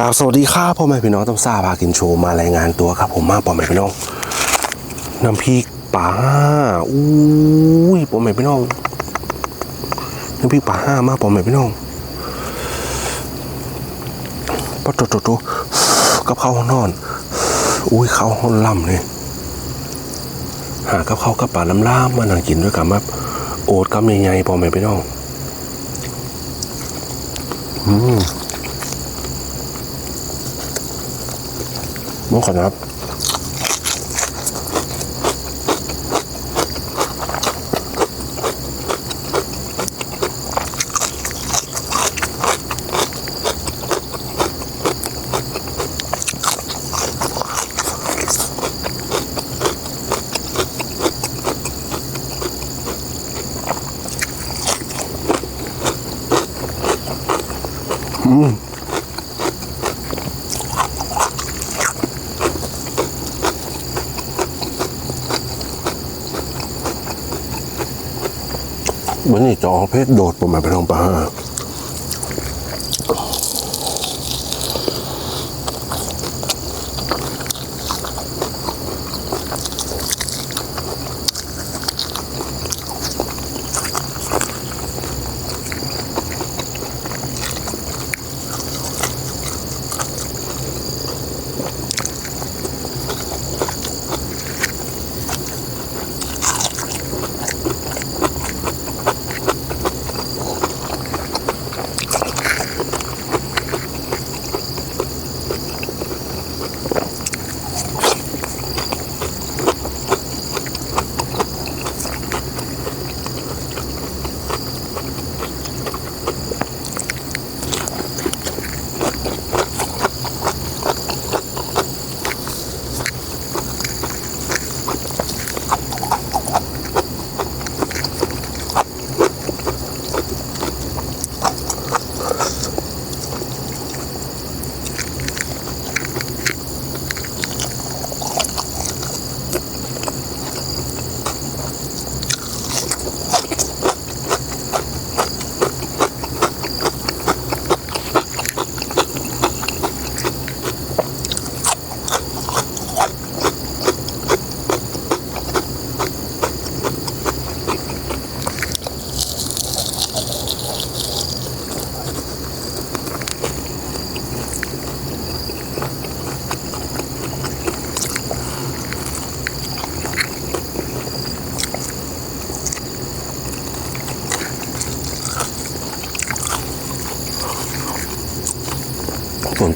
กราบสวัสดีครับพ่อแม่พี่น้องต้องทราบพากินโชว์มารายงานตัวครับผมมาพ่อแม่พี่น้องน้ำพริกป่าห้าอุ้ยพ่อแม่พี่น้องน้ำพริกป่าห้ามาพ่อแม่พี่น้องปะโตโตโตกับข้าวห้องนอน อุ้ยข้าวห้องล่ำเนี่ยหากับข้าวกับป่าล้ำล่ามมานั่งกินด้วยกันมาโอดกำใหญ่ๆพ่อแม่พี่น้องอืม มองก่อนนะครับ วันนี้จอ เพชรโดดผมมาไปทองปลา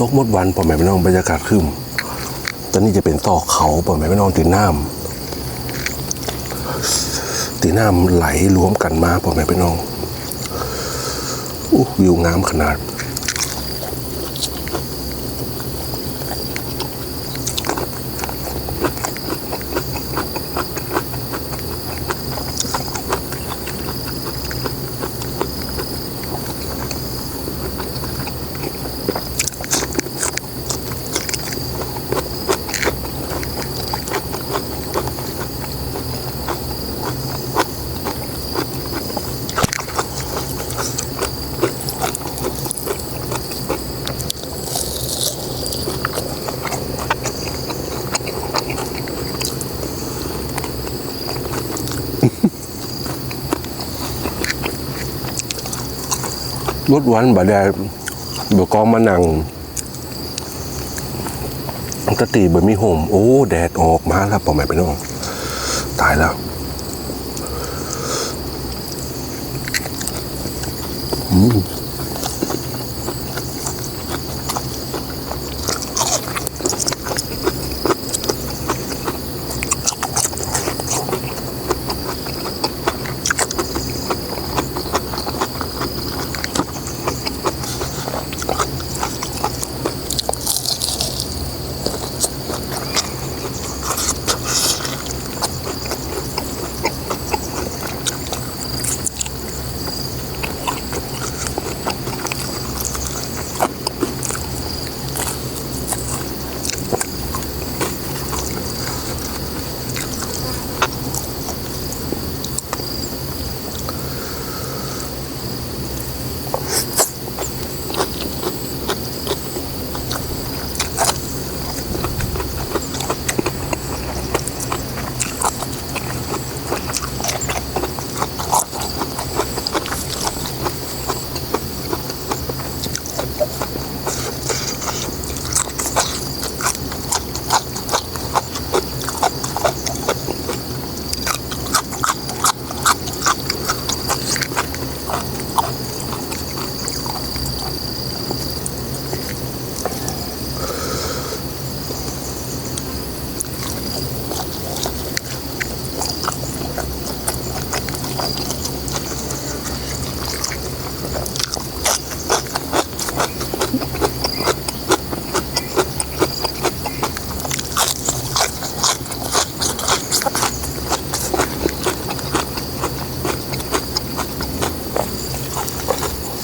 ตกหมดวันพ่อแม่พี่น้องบรรยากาศขึ้นตอนนี้จะเป็นตอกเขาพ่อแม่พี่น้องตีน้ำตีน้ำไหลรวมกันมาพ่อแม่พี่น้องอู้วิวงามขนาด รถวันบาดาเบกองมานั่งตตีเบอมีโฮมโอ้ แดดออกมาแล้วปอแม่ไปน้องตายแล้วอืม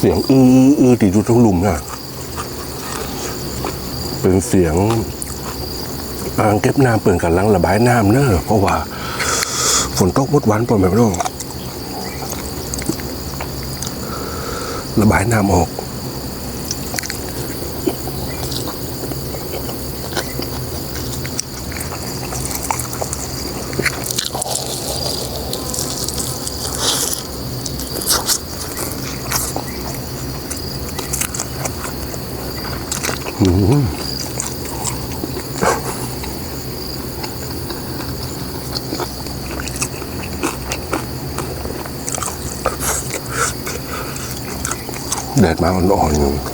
สียงอื้ออื้ออื้อติดอยู่ทั้งลุมน่ะเป็นเสียงอ่างเก็บน้ำเปิดกันลังระบายน้ำเนอะเพราะว่า ฝนตกมดวันปล่อยไม่ต้องระบายน้ำออก แดดมาอ่อนๆ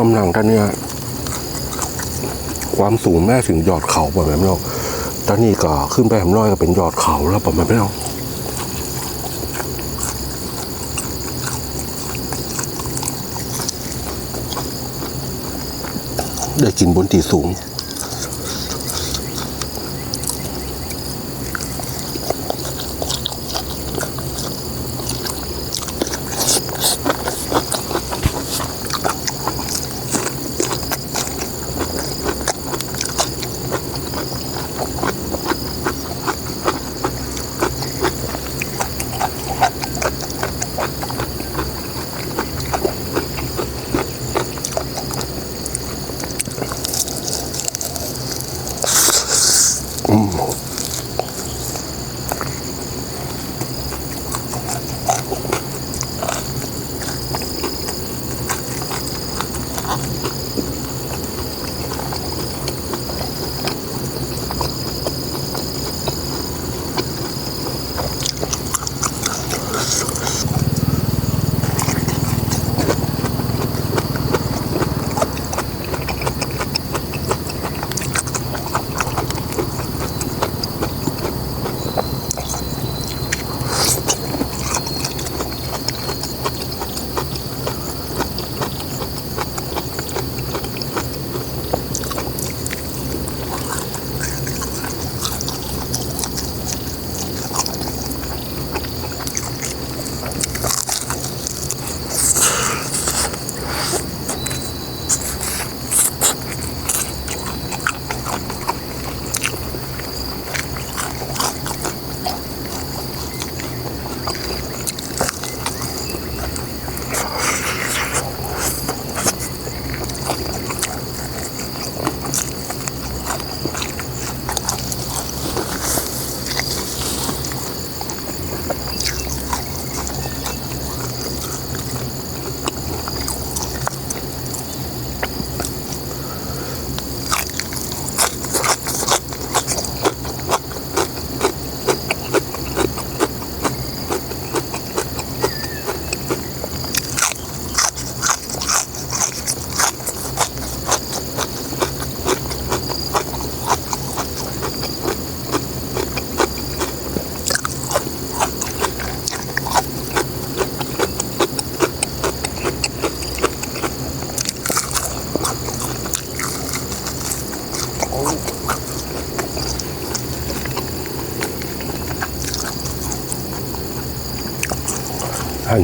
ตีต้มนังท่านเนี่ยความสูงแม่ถึงยอดเขาประมาณนั้นตอนนี้ก็ขึ้นไปแหมน้อยก็เป็นยอดเขาแล้วประมาณไม่ต้องได้กินบนที่สูง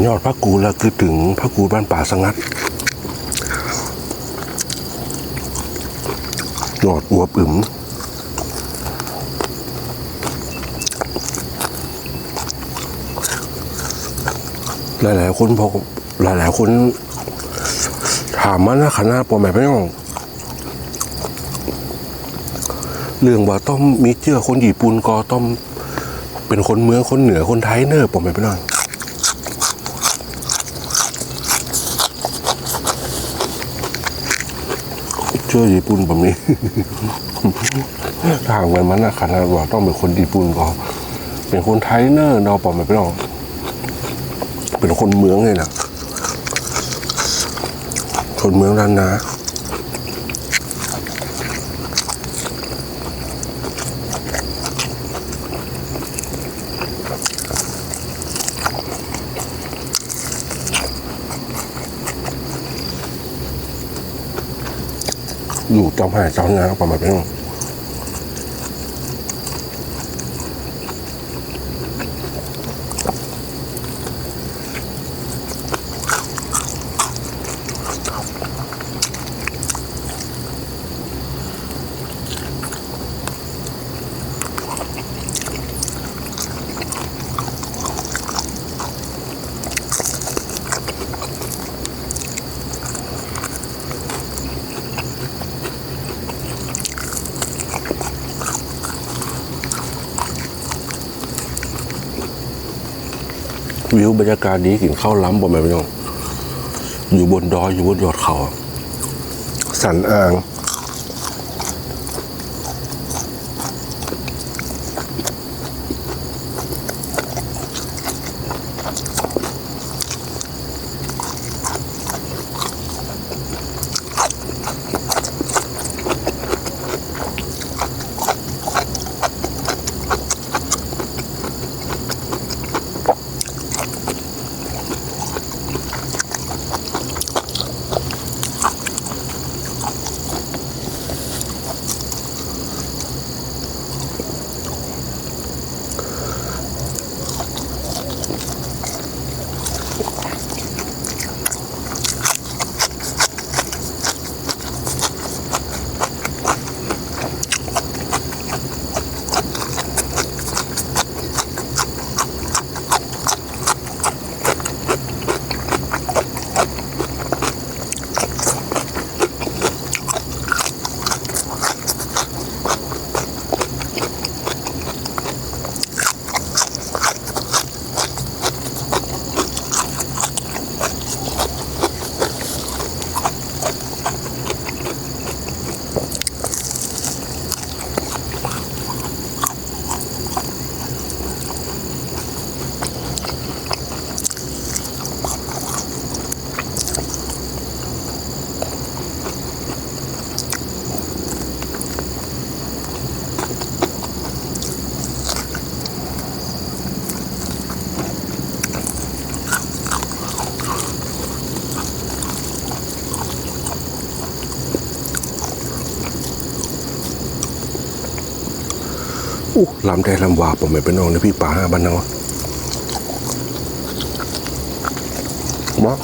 ยอดพระกูแล้วคือถึงพระกูบ้านป่าสงัดยอดอวบอึมหลายๆคนพอหลายๆคนถามมาหนะคณะปอแม่พี่น้องเรื่องว่าต้องมีเชื่อคนญี่ปุ่นก็ต้องเป็นคนเมืองคนเหนือคนไทยเนอะปอแม่พี่น้อง เชื่อญี่ปุ่นแบบนี้ ทางไปมันนะขนาดว่าต้องเป็นคนญี่ปุ่นก็เป็นคนไทยเนอะเราปอมไม่ต้องเป็นคนเมืองเลยนะคนเมืองด้านนะ อยู่จอมหายจอมนาประมาณนี้ วิวบรรยากาศดีกินข้าวล้ำประมาณนี้อยู่บนดอยอยู่บนยอดเขา สันอ่าง ลำแต่ลำวาผมไม่เป็นน้องนะพี่ป่าบ้านเนาะว้า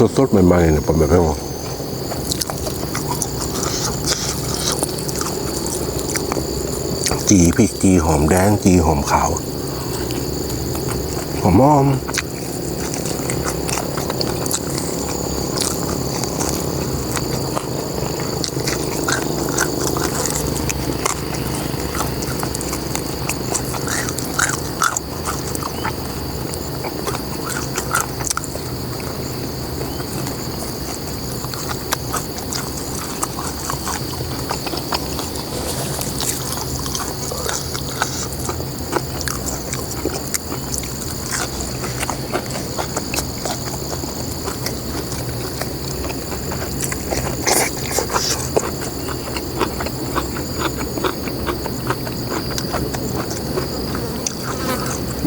สดๆใหม่ๆเนี่ยผมแบบนี้จีพริกจีหอมแดงจีหอมขาวหอมอ้อม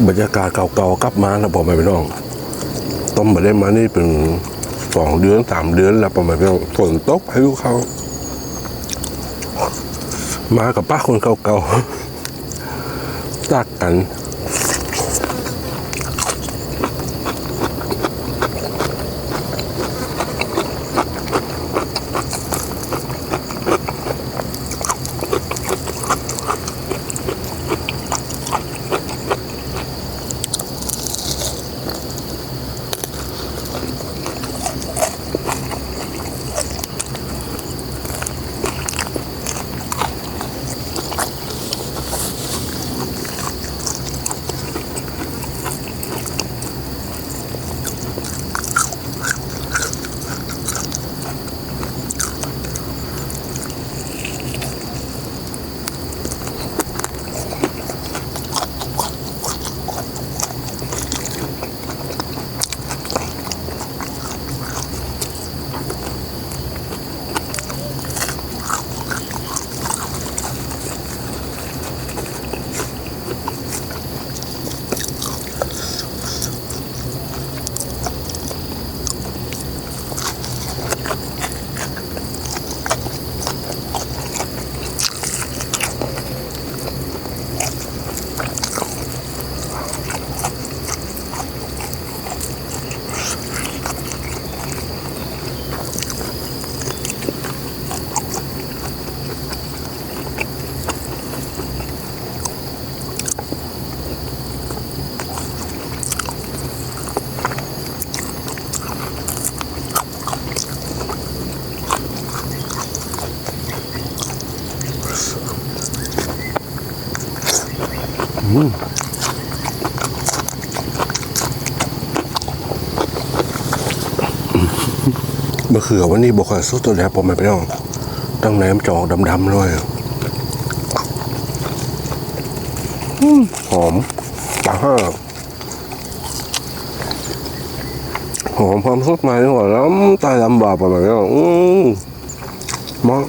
บรรยากาศเก่าๆกลับมาแล้วบอกไปพี่น้องต้มมาได้มานี่เป็นสองเดือนสามเดือนแล้วประมาณพี่น้องฝนตกพายุเขา มากับป้าคนเก่าๆตักกัน มะเขือวันนี้บอกว่าสู้ตัวแล้วผมไม่ไปน้องตั้งแหนมจอกดำๆเลยอืมหอมปลาห้าหอมความสดใหม่หัวล้ำตายลำบากประมาณนี้อืมมอง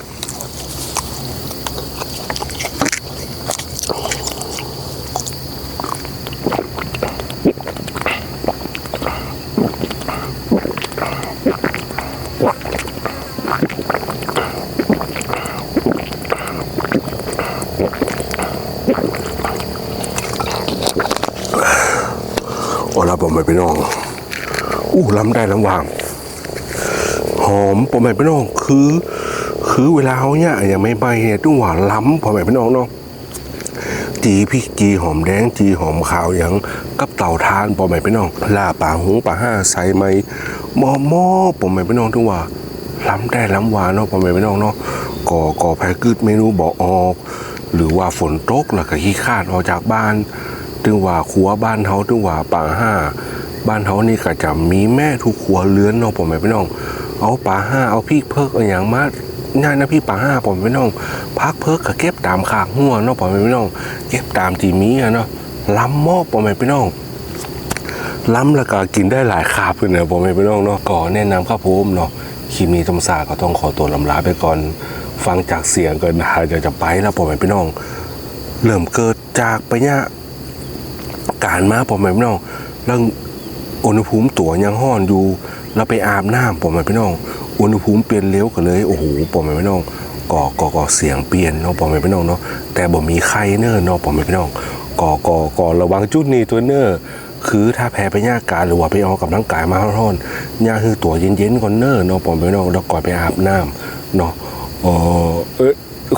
โอ้รับผมไม่ไปน้อง อู้ล้ำได้ล้ำวาง หอมผมไม่ไปน้อง คือ คือเวลาเขาเนี่ยอย่างไม่ใบเนี่ยต้องหวานล้ำผมไม่ไปน้องเนาะจีพริกจีหอมแดงจีหอมขาวอย่างกับเต่าทานปอมไม่ไปน้องลาป่าหูป่าห้าใส่ไหมหมอหม้อปอมไม่ไปน้องถึงว่าล้ำได้ล้ำหวานเนาะปอมไม่ไปน้องเนาะก่อก่อแพ้กึดเมนูบอกออก หรือว่าฝนตกแล้วก็ขี้คาดออกจากบ้าน ถึงว่าครัวบ้านเฮาถึงว่าป่าห้า บ้านเฮานี่ก็จะมีแม่ทุกครัวเรือนเนาะผมไม่พี่น้อง เอาป่าห้าเอาพริกเพิกเอาอย่างมาง่ายนะพี่ป่าห้าผมไม่น้อง พักเพิกก็เก็บตามขางหัวเนาะผมไม่พี่น้อง เก็บตามจีมีอะเนาะล้ำหม้อผมไม่พี่น้องล้ำแล้วก็กินได้หลายคาบเลยนะผมไม่พี่น้องเนาะก่อแนะนำครับผมเนาะคลิปนี้ตำสาก็ต้องขอตัวลำลาไปก่อนฟังจากเสียงก็น่าจะจะไปแล้วผมไม่พี่น้อง เริ่มเกิดจากไปเนี่ย การมาผมไม่พี่น้องเรื่องอุณหภูมิตัวยังห้อนอยู่เราไปอาบน้ำผมไม่พี่น้อง อุณหภูมิเปลี่ยนเร็วก็เลยโอ้โหผมไม่พี่น้องก่อก่อก่อเสียงเปลี่ยนเนาะผมไม่พี่น้องเนาะแต่บ่มีใครเน้อเนาะผมไม่พี่น้องก่อก่อก่อระวังจุดนี้ตัวเน้อคือถ้าแพ้ไปย่ากายหรือว่าไปออกกับร่างกายมาร้อนย่าคือตัวเย็นๆก่อนเน้อเนาะผมไม่พี่น้องแล้วก่อนไปอาบน้ำเนาะเออเอ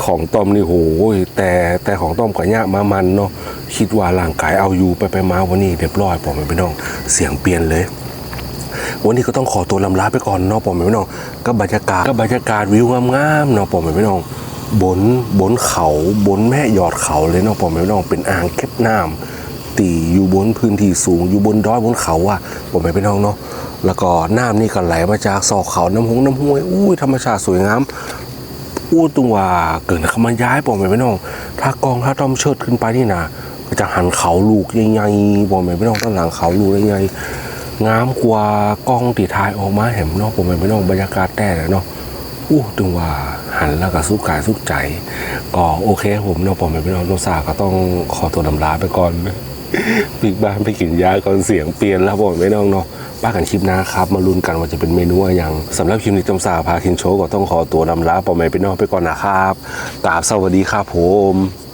ของต้มนี่โหยแต่แต่ของต้มกับย่ามามันเนาะคิดว่าร่างกายเอาอยู่ไปไปมาวันนี้เรียบร้อยผมไม่น้องเสียงเปลี่ยนเลยวันนี้ก็ต้องขอตัวลำลาไปก่อนเนาะผมไม่น้องก็บรรยากาศก็บรรยากาศวิวงามๆเนาะผมไม่น้องบนบนเขาบนแม่ยอดเขาเลยเนาะผมไม่น้องเป็นอ่างเก็บน้ำตีอยู่บนพื้นที่สูงอยู่บนดอยบนเขาอะผมไม่น้องเนาะแล้วก็น้ำนี่ก็ไหลมาจากซอกเขาน้ำหงน้ำห้วยอุ้ยธรรมชาติสวยงาม อู้ตรงว่าเกิดเขามาย้ายบอกไปไม่น้อง ถ้ากองถ้าต้อมเชิดขึ้นไปนี่นะก็จะหันเขาลูกใหญ่ๆบอกไปไม่น้องด้านหลังเขาลูกใหญ่งามกว่ากองตีท้ายออกมาเห็นเนาะบอกไปไม่น้องบรรยากาศแต่เนาะอู้ตรงว่าหันแล้วก็สุขกายสุขใจ ก็โอเคผมเนาะบอกไปไม่น้องโนซาก็ต้องขอตัวลำลาไปก่อน ปิกบ้านไปกินยาก่อนเสียงเปลี่ยนแล้วบอกไม่น้องเนาะป้ากันคลิปหน้าครับ มาลุ้นกันว่าจะเป็นเมนูอะไรย่างสำหรับคลิปนี้ตำสาพาคินโชก็ต้องขอตัวดำลาปอแม่ไปน้องไปก่อนนะครับกราบสวัสดีครับผม